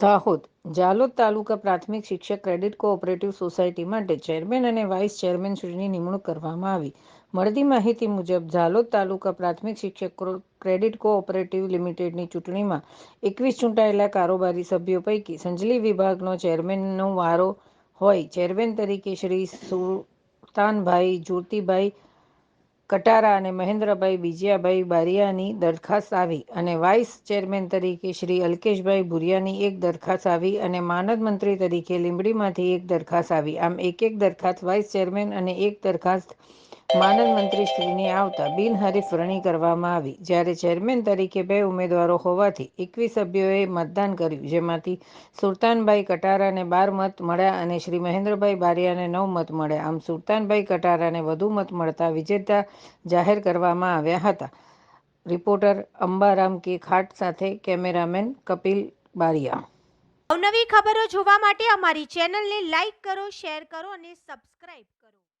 દાહોદ, જાલોદ તાલુકા પ્રાથમિક શિક્ષક credit cooperative society માટે ચેરમેન અને વાઇસ ચેરમેનશ્રીની નિમણૂક કરવામાં આવી. મળતી માહિતી મુજબ ઝાલોદ તાલુકા પ્રાથમિક શિક્ષક ક્રો- ક્રેડિટ કોઓપરેટિવ લિમિટેડની ચૂંટણીમાં એકવીસ ચૂંટાયેલા કારોબારી સભ્યો પૈકી સંજલી વિભાગનો ચેરમેનનો વારો હોય. ચેરમેન તરીકે શ્રી સુલતાનભાઈ જ્યોતિભાઈ કટારા અને મહેન્દ્રભાઈ બીજિયાભાઈ બારિયાની દરખાસ્ત આવી અને વાઇસ ચેરમેન તરીકે શ્રી અલ્કેશભાઈ ભુરિયાની એક દરખાસ્ત આવી અને માનદ મંત્રી તરીકે લીંબડીમાંથી એક દરખાસ્ત આવી. આમ એક એક દરખાસ્ત વાઇસ ચેરમેન અને એક દરખાસ્ત માનદ મંત્રીશ્રીની આવતા બિનહરીફ વરણી કરવામાં આવી. જ્યારે ચેરમેન તરીકે બે ઉમેદવારો હોવાથી એકવીસ સભ્યોએ મતદાન કર્યું, જેમાંથી સુલતાનભાઈ કટારાને બાર મત મળ્યા અને શ્રી મહેન્દ્રભાઈ બારિયાને નવ મત મળ્યા. આમ સુલતાનભાઈ કટારાને વધુ મત મળતા વિજેતા જાહેર કરવામાં આવ્યા હતા. રિપોર્ટર અંબારામ કે ખાટ સાથે કેમેરામેન કપિલ બારિયા. અવનવી ખબરો જોવા માટે અમારી ચેનલને લાઈક કરો, શેર કરો અને સબસ્ક્રાઇબ